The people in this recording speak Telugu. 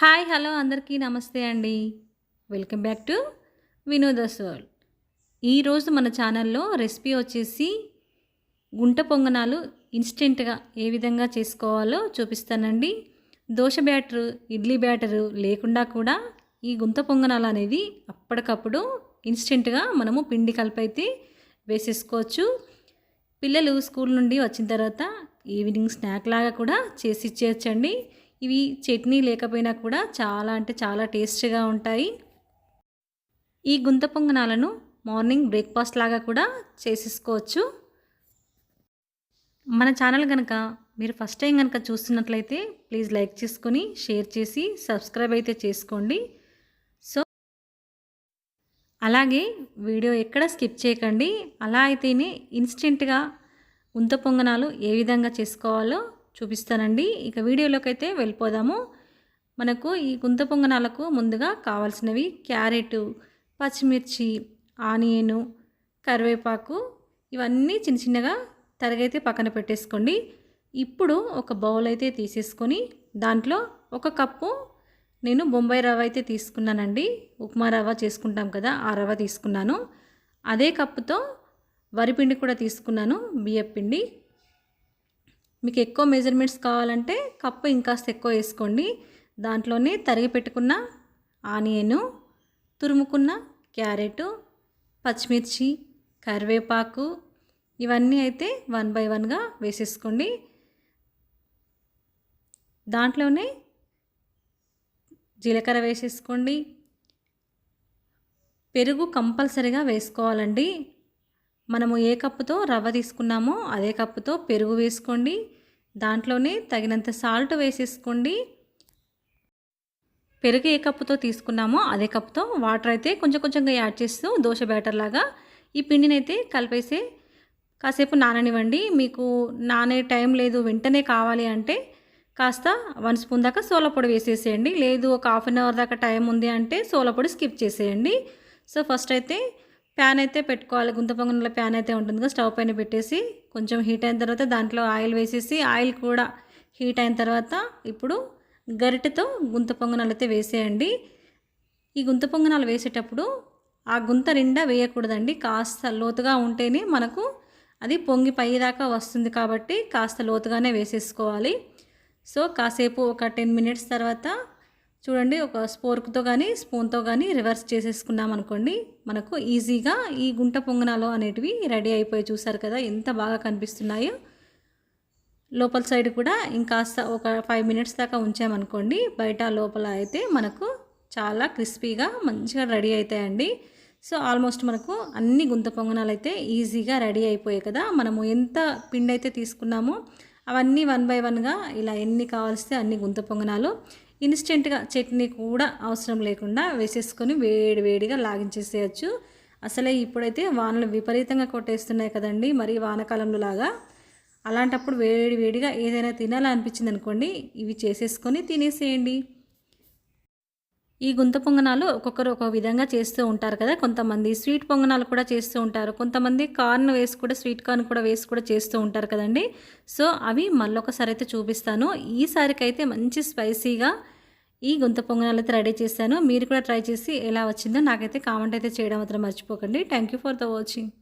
హాయ్ హలో అందరికీ నమస్తే అండి. Welcome back to Vinoda's world ఈరోజు మన ఛానల్లో రెసిపీ వచ్చేసి గుంట పొంగనాలు ఇన్స్టెంట్గా ఏ విధంగా చేసుకోవాలో చూపిస్తానండి. దోశ బ్యాటరు ఇడ్లీ బ్యాటరు లేకుండా కూడా ఈ గుంత పొంగనాలు అనేది అప్పటికప్పుడు ఇన్స్టెంట్గా మనము పిండి కలిపైతే వేసేసుకోవచ్చు. పిల్లలు స్కూల్ నుండి వచ్చిన తర్వాత ఈవినింగ్ స్నాక్ లాగా కూడా చేసి ఇచ్చేయచ్చండి. ఇవి చట్నీ లేకపోయినా కూడా చాలా అంటే చాలా టేస్ట్గా ఉంటాయి. ఈ గుంత పొంగనాలను మార్నింగ్ బ్రేక్ఫాస్ట్ లాగా కూడా చేసేసుకోవచ్చు. మన ఛానల్ కనుక మీరు ఫస్ట్ టైం కనుక చూస్తున్నట్లయితే ప్లీజ్ లైక్ చేసుకొని షేర్ చేసి సబ్స్క్రైబ్ అయితే చేసుకోండి. సో అలాగే వీడియో ఎక్కడ స్కిప్ చేయకండి. అలా అయితేనే ఇన్స్టెంట్గా ఉంత పొంగనాలు ఏ విధంగా చేసుకోవాలో చూపిస్తానండి. ఇక వీడియోలోకి అయితే వెళ్ళిపోదాము. మనకు ఈ గుంత పొంగనాలకు ముందుగా కావాల్సినవి క్యారెట్ పచ్చిమిర్చి ఆనియను కరివేపాకు ఇవన్నీ చిన్న చిన్నగా తరగైతే పక్కన పెట్టేసుకోండి. ఇప్పుడు ఒక బౌల్ అయితే తీసేసుకొని దాంట్లో ఒక కప్పు నేను బొంబాయి రవ్వ అయితే తీసుకున్నానండి. ఉప్మా రవ్వ చేసుకుంటాం కదా ఆ రవ్వ తీసుకున్నాను. అదే కప్పుతో వరిపిండి కూడా తీసుకున్నాను బియ్యపిండి. మీకు ఎక్కువ మెజర్మెంట్స్ కావాలంటే కప్పు ఇంకాస్త ఎక్కువ వేసుకోండి. దాంట్లోనే తరిగి పెట్టుకున్న ఆనియను తురుముకున్న క్యారెట్ పచ్చిమిర్చి కరివేపాకు ఇవన్నీ అయితే వన్ బై వన్గా వేసేసుకోండి. దాంట్లోనే జీలకర్ర వేసేసుకోండి. పెరుగు కంపల్సరిగా వేసుకోవాలండి. మనము ఏ కప్పుతో రవ్వ తీసుకున్నామో అదే కప్పుతో పెరుగు వేసుకోండి. దాంట్లోనే తగినంత సాల్ట్ వేసేసుకోండి. పెరుగు ఏ కప్పుతో తీసుకున్నామో అదే కప్పుతో వాటర్ అయితే కొంచెం కొంచెంగా యాడ్ చేస్తూ దోశ బ్యాటర్ లాగా ఈ పిండిని అయితే కలిపేసి కాసేపు నాననివ్వండి. మీకు నానే టైం లేదు వెంటనే కావాలి అంటే కాస్త వన్ స్పూన్ దాకా సోలపొడి వేసేసేయండి. లేదు ఒక హాఫ్ అన్ అవర్ దాకా టైం ఉంది అంటే సోలపొడి స్కిప్ చేసేయండి. సో ఫస్ట్ అయితే ప్యాన్ అయితే పెట్టుకోవాలి. గుంత పొంగనలో ప్యాన్ అయితే ఉంటుంది కదా స్టవ్ పైన పెట్టేసి కొంచెం హీట్ అయిన తర్వాత దాంట్లో ఆయిల్ వేసేసి ఆయిల్ కూడా హీట్ అయిన తర్వాత ఇప్పుడు గరిటెతో గుంత పొంగనాలు అయితే వేసేయండి. ఈ గుంత పొంగనాలు వేసేటప్పుడు ఆ గుంత నిండా వేయకూడదండి. కాస్త లోతుగా ఉంటేనే మనకు అది పొంగి పైదాకా వస్తుంది కాబట్టి కాస్త లోతుగానే వేసేసుకోవాలి. సో కాసేపు ఒక టెన్ మినిట్స్ తర్వాత చూడండి ఒక స్పోర్క్తో కానీ స్పూన్తో కానీ రివర్స్ చేసేసుకున్నాం అనుకోండి మనకు ఈజీగా ఈ గుంట పొంగనాలు అనేటివి రెడీ అయిపోయి చూసారు కదా ఎంత బాగా కనిపిస్తున్నాయో. లోపల సైడ్ కూడా ఇంకాస్త ఒక ఫైవ్ మినిట్స్ దాకా ఉంచామనుకోండి బయట లోపల అయితే మనకు చాలా క్రిస్పీగా మంచిగా రెడీ అవుతాయండి సో ఆల్మోస్ట్ మనకు అన్ని గుంత పొంగనాలు అయితే ఈజీగా రెడీ అయిపోయాయి కదా మనము ఎంత పిండి అయితే తీసుకున్నామో అవన్నీ వన్ బై వన్గా ఇలా ఎన్ని కావాల్స్తే అన్ని గుంత పొంగనాలు ఇన్స్టెంట్గా చట్నీ కూడా అవసరం లేకుండా వేసేసుకొని వేడి వేడిగా లాగించేసేయచ్చు. అసలే ఇప్పుడైతే వానలు విపరీతంగా కొట్టేస్తున్నాయి కదండి. మరి వానకాలంలో లాగా అలాంటప్పుడు వేడి వేడిగా ఏదైనా తినాలనిపించింది అనుకోండి ఇవి చేసేసుకొని తినేసేయండి. ఈ గుంత పొంగనాలు ఒక్కొక్కరు ఒక విధంగా చేస్తూ ఉంటారు కదా. కొంతమంది స్వీట్ పొంగనాలు కూడా చేస్తూ ఉంటారు. కొంతమంది కార్న్ వేసి కూడా స్వీట్ కార్న్ కూడా వేసి కూడా చేస్తూ ఉంటారు కదండి. సో అవి మళ్ళొకసారి అయితే చూపిస్తాను. ఈసారికైతే మంచి స్పైసీగా ఈ గుంత పొంగనాలు అయితే రెడీ చేశాను. మీరు కూడా ట్రై చేసి ఎలా వచ్చిందో నాకైతే కామెంట్ అయితే చేయడం మాత్రం మర్చిపోకండి. Thank you for the watching.